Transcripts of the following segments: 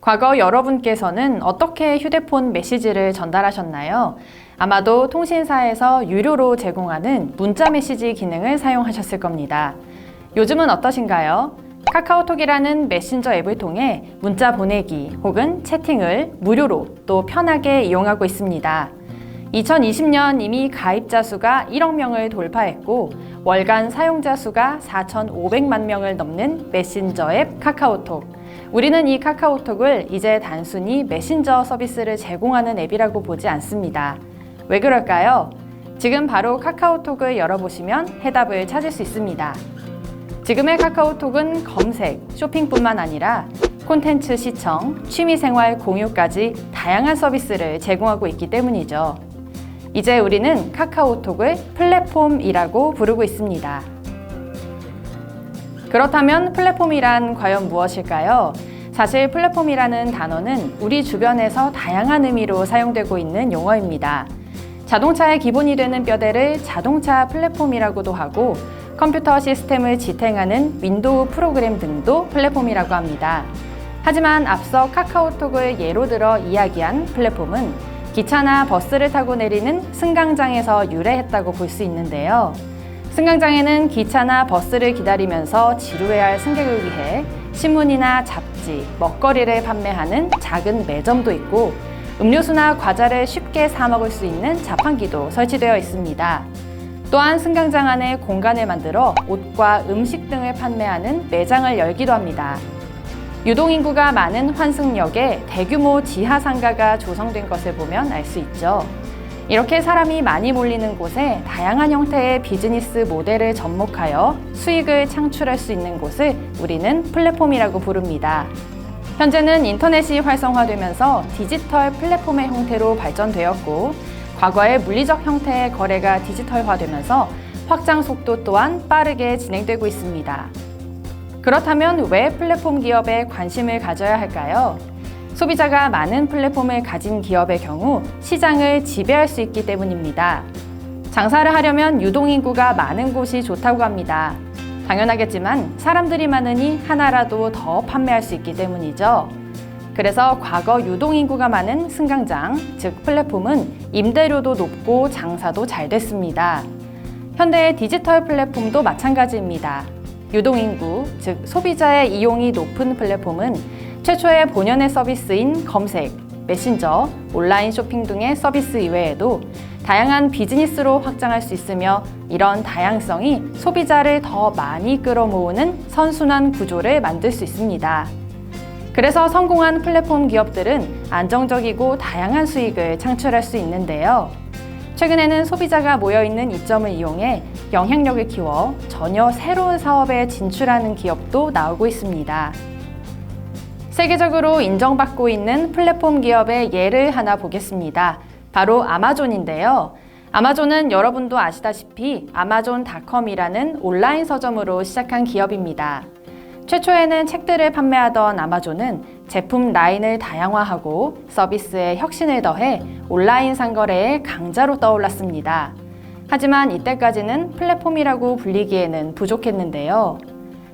과거 여러분께서는 어떻게 휴대폰 메시지를 전달하셨나요? 아마도 통신사에서 유료로 제공하는 문자 메시지 기능을 사용하셨을 겁니다. 요즘은 어떠신가요? 카카오톡이라는 메신저 앱을 통해 문자 보내기 혹은 채팅을 무료로 또 편하게 이용하고 있습니다. 2020년 이미 가입자 수가 1억 명을 돌파했고 월간 사용자 수가 4,500만 명을 넘는 메신저 앱 카카오톡. 우리는 이 카카오톡을 이제 단순히 메신저 서비스를 제공하는 앱이라고 보지 않습니다. 왜 그럴까요? 지금 바로 카카오톡을 열어보시면 해답을 찾을 수 있습니다. 지금의 카카오톡은 검색, 쇼핑뿐만 아니라 콘텐츠 시청, 취미생활 공유까지 다양한 서비스를 제공하고 있기 때문이죠. 이제 우리는 카카오톡을 플랫폼이라고 부르고 있습니다. 그렇다면 플랫폼이란 과연 무엇일까요? 사실 플랫폼이라는 단어는 우리 주변에서 다양한 의미로 사용되고 있는 용어입니다. 자동차의 기본이 되는 뼈대를 자동차 플랫폼이라고도 하고 컴퓨터 시스템을 지탱하는 윈도우 프로그램 등도 플랫폼이라고 합니다. 하지만 앞서 카카오톡을 예로 들어 이야기한 플랫폼은 기차나 버스를 타고 내리는 승강장에서 유래했다고 볼 수 있는데요. 승강장에는 기차나 버스를 기다리면서 지루해할 승객을 위해 신문이나 잡지, 먹거리를 판매하는 작은 매점도 있고 음료수나 과자를 쉽게 사 먹을 수 있는 자판기도 설치되어 있습니다. 또한 승강장 안에 공간을 만들어 옷과 음식 등을 판매하는 매장을 열기도 합니다. 유동인구가 많은 환승역에 대규모 지하 상가가 조성된 것을 보면 알 수 있죠. 이렇게 사람이 많이 몰리는 곳에 다양한 형태의 비즈니스 모델을 접목하여 수익을 창출할 수 있는 곳을 우리는 플랫폼이라고 부릅니다. 현재는 인터넷이 활성화되면서 디지털 플랫폼의 형태로 발전되었고, 과거의 물리적 형태의 거래가 디지털화되면서 확장 속도 또한 빠르게 진행되고 있습니다. 그렇다면 왜 플랫폼 기업에 관심을 가져야 할까요? 소비자가 많은 플랫폼을 가진 기업의 경우 시장을 지배할 수 있기 때문입니다. 장사를 하려면 유동인구가 많은 곳이 좋다고 합니다. 당연하겠지만 사람들이 많으니 하나라도 더 판매할 수 있기 때문이죠. 그래서 과거 유동인구가 많은 승강장, 즉 플랫폼은 임대료도 높고 장사도 잘 됐습니다. 현대의 디지털 플랫폼도 마찬가지입니다. 유동인구, 즉 소비자의 이용이 높은 플랫폼은 최초의 본연의 서비스인 검색, 메신저, 온라인 쇼핑 등의 서비스 이외에도 다양한 비즈니스로 확장할 수 있으며 이런 다양성이 소비자를 더 많이 끌어모으는 선순환 구조를 만들 수 있습니다. 그래서 성공한 플랫폼 기업들은 안정적이고 다양한 수익을 창출할 수 있는데요. 최근에는 소비자가 모여있는 이점을 이용해 영향력을 키워 전혀 새로운 사업에 진출하는 기업도 나오고 있습니다. 세계적으로 인정받고 있는 플랫폼 기업의 예를 하나 보겠습니다. 바로 아마존인데요. 아마존은 여러분도 아시다시피 아마존닷컴이라는 온라인 서점으로 시작한 기업입니다. 최초에는 책들을 판매하던 아마존은 제품 라인을 다양화하고 서비스에 혁신을 더해 온라인 상거래의 강자로 떠올랐습니다. 하지만 이때까지는 플랫폼이라고 불리기에는 부족했는데요.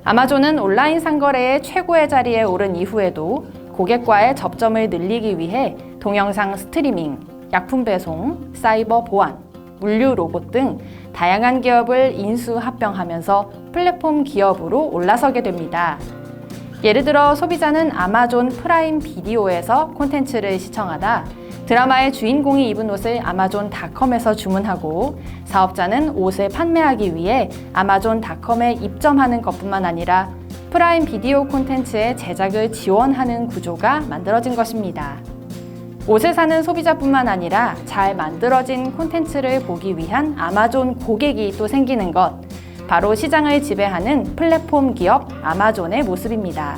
아마존은 온라인 상거래의 최고의 자리에 오른 이후에도 고객과의 접점을 늘리기 위해 동영상 스트리밍, 약품 배송, 사이버 보안, 물류 로봇 등 다양한 기업을 인수 합병하면서 플랫폼 기업으로 올라서게 됩니다. 예를 들어 소비자는 아마존 프라임 비디오에서 콘텐츠를 시청하다 드라마의 주인공이 입은 옷을 아마존닷컴에서 주문하고 사업자는 옷을 판매하기 위해 아마존닷컴에 입점하는 것뿐만 아니라 프라임 비디오 콘텐츠의 제작을 지원하는 구조가 만들어진 것입니다. 옷을 사는 소비자뿐만 아니라 잘 만들어진 콘텐츠를 보기 위한 아마존 고객이 또 생기는 것. 바로 시장을 지배하는 플랫폼 기업 아마존의 모습입니다.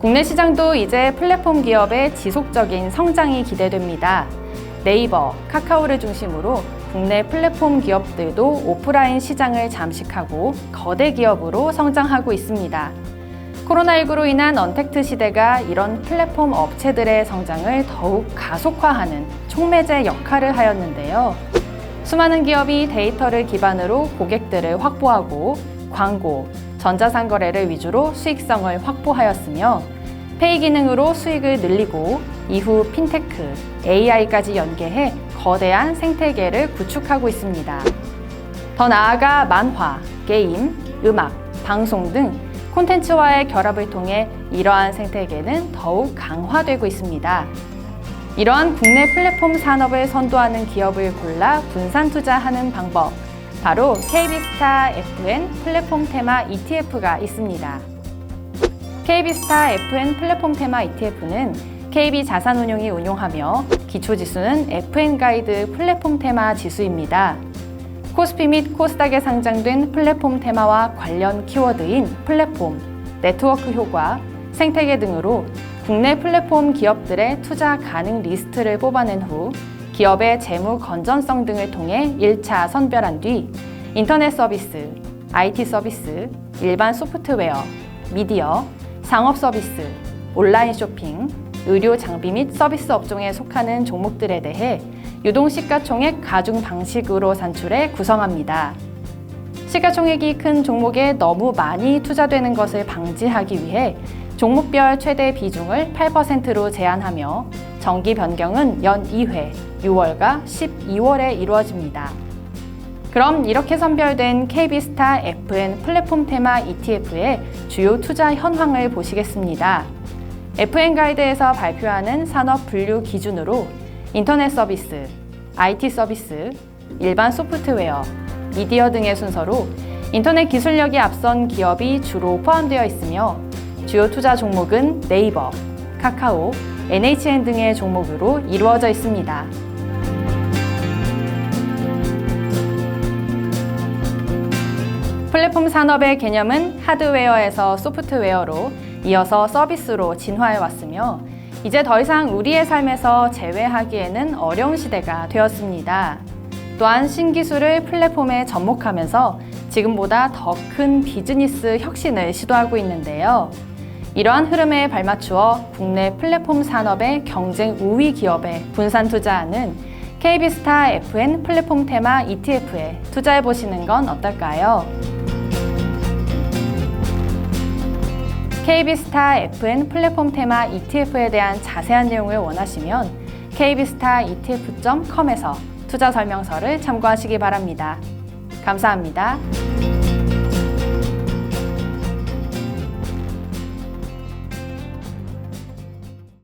국내 시장도 이제 플랫폼 기업의 지속적인 성장이 기대됩니다. 네이버, 카카오를 중심으로 국내 플랫폼 기업들도 오프라인 시장을 잠식하고 거대 기업으로 성장하고 있습니다. 코로나19로 인한 언택트 시대가 이런 플랫폼 업체들의 성장을 더욱 가속화하는 촉매제 역할을 하였는데요. 수많은 기업이 데이터를 기반으로 고객들을 확보하고 광고, 전자상거래를 위주로 수익성을 확보하였으며 페이 기능으로 수익을 늘리고 이후 핀테크, AI까지 연계해 거대한 생태계를 구축하고 있습니다. 더 나아가 만화, 게임, 음악, 방송 등 콘텐츠와의 결합을 통해 이러한 생태계는 더욱 강화되고 있습니다. 이러한 국내 플랫폼 산업을 선도하는 기업을 골라 분산 투자하는 방법, 바로 KB스타 FN 플랫폼 테마 ETF가 있습니다. KB스타 FN 플랫폼 테마 ETF는 KB 자산운용이 운용하며 기초 지수는 FN 가이드 플랫폼 테마 지수입니다. 코스피 및 코스닥에 상장된 플랫폼 테마와 관련 키워드인 플랫폼, 네트워크 효과, 생태계 등으로 국내 플랫폼 기업들의 투자 가능 리스트를 뽑아낸 후 기업의 재무 건전성 등을 통해 1차 선별한 뒤 인터넷 서비스, IT 서비스, 일반 소프트웨어, 미디어, 상업 서비스, 온라인 쇼핑, 의료 장비 및 서비스 업종에 속하는 종목들에 대해 유동 시가총액 가중 방식으로 산출해 구성합니다. 시가총액이 큰 종목에 너무 많이 투자되는 것을 방지하기 위해 종목별 최대 비중을 8%로 제한하며 정기 변경은 연 2회, 6월과 12월에 이루어집니다. 그럼 이렇게 선별된 KB스타 FN 플랫폼 테마 ETF의 주요 투자 현황을 보시겠습니다. FN 가이드에서 발표하는 산업 분류 기준으로 인터넷 서비스, IT 서비스, 일반 소프트웨어, 미디어 등의 순서로 인터넷 기술력이 앞선 기업이 주로 포함되어 있으며 주요 투자 종목은 네이버, 카카오, NHN 등의 종목으로 이루어져 있습니다. 플랫폼 산업의 개념은 하드웨어에서 소프트웨어로 이어서 서비스로 진화해 왔으며 이제 더 이상 우리의 삶에서 제외하기에는 어려운 시대가 되었습니다. 또한 신기술을 플랫폼에 접목하면서 지금보다 더 큰 비즈니스 혁신을 시도하고 있는데요. 이러한 흐름에 발맞추어 국내 플랫폼 산업의 경쟁 우위 기업에 분산 투자하는 KB스타 FN 플랫폼 테마 ETF에 투자해 보시는 건 어떨까요? KB스타 FN 플랫폼 테마 ETF에 대한 자세한 내용을 원하시면 kbstar.etf.com에서 투자 설명서를 참고하시기 바랍니다. 감사합니다.